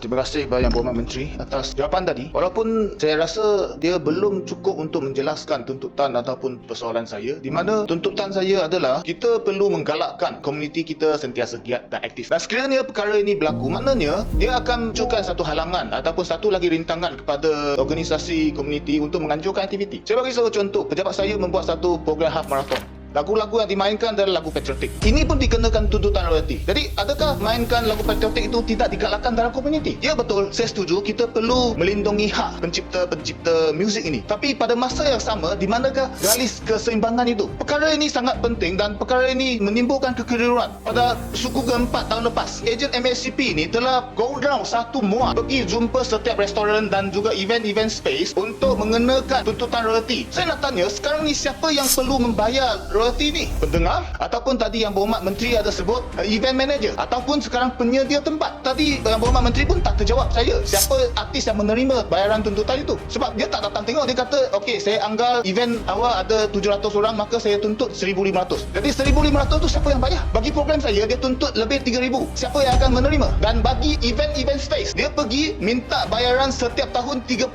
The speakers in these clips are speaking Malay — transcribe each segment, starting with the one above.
Terima kasih Yang Berhormat Menteri atas jawapan tadi. Walaupun saya rasa dia belum cukup untuk menjelaskan tuntutan ataupun persoalan saya di mana tuntutan saya adalah kita perlu menggalakkan komuniti kita sentiasa giat dan aktif. Dan sekiranya perkara ini berlaku, maknanya dia akan menunjukkan satu halangan ataupun satu lagi rintangan kepada organisasi komuniti untuk menganjurkan aktiviti. Saya bagi satu contoh, pejabat saya membuat satu program half marathon. Lagu-lagu yang dimainkan adalah lagu patriotik. Ini pun dikenakan tuntutan royalti. Jadi, adakah mainkan lagu patriotik itu tidak digalakkan dalam komuniti? Ya betul, saya setuju kita perlu melindungi hak pencipta-pencipta muzik ini. Tapi pada masa yang sama, di manakah galis keseimbangan itu? Perkara ini sangat penting dan perkara ini menimbulkan kekeliruan. Pada suku keempat tahun lepas, ejen MSCP ini telah go down satu muat pergi jumpa setiap restoran dan juga event-event space untuk mengenakan tuntutan royalti. Saya nak tanya, sekarang ni siapa yang perlu membayar royalti ni? Pendengar? Ataupun tadi yang berhormat menteri ada sebut uh, event manager ataupun sekarang penyedia tempat. Tadi yang berhormat menteri pun tak terjawab saya. Siapa artis yang menerima bayaran tuntutan itu? Sebab dia tak datang tengok dia kata, "Okey, saya anggal event awal ada 700 orang maka saya tuntut 1500." Jadi 1500 tu siapa yang bayar? Bagi program saya dia tuntut lebih 3000. Siapa yang akan menerima? Dan bagi event-event space, dia pergi minta bayaran setiap tahun 35000.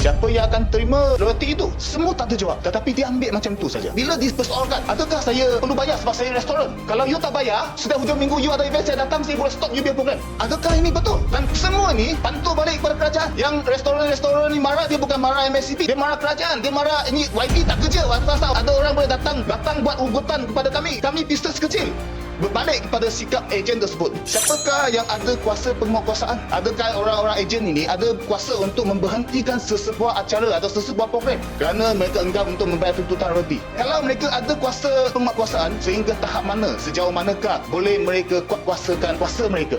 Siapa yang akan terima royalti itu? Semua tak terjawab. Tetapi dia ambil macam tu saja. Bila dipersoalkan, adakah saya perlu bayar sebab saya restoran? Kalau you tak bayar, setiap hujung minggu you ada event saya datang saya boleh stop you punya program. Adakah ini betul? Dan semua ni pantul balik kepada kerajaan. Yang restoran-restoran ni marah dia bukan marah MSCP, dia marah kerajaan. Dia marah ini YB tak kerja. Ada orang boleh datang datang buat ugutan kepada kami. Kami bisnes kecil berbalik kepada sikap ejen tersebut. Siapakah yang ada kuasa penguatkuasaan? Adakah orang-orang ejen ini ada kuasa untuk memberhentikan sesebuah acara atau sesebuah program kerana mereka enggan untuk membayar tuntutan royalti? Kalau mereka ada kuasa penguatkuasaan sehingga tahap mana, sejauh manakah boleh mereka kuatkuasakan kuasa mereka?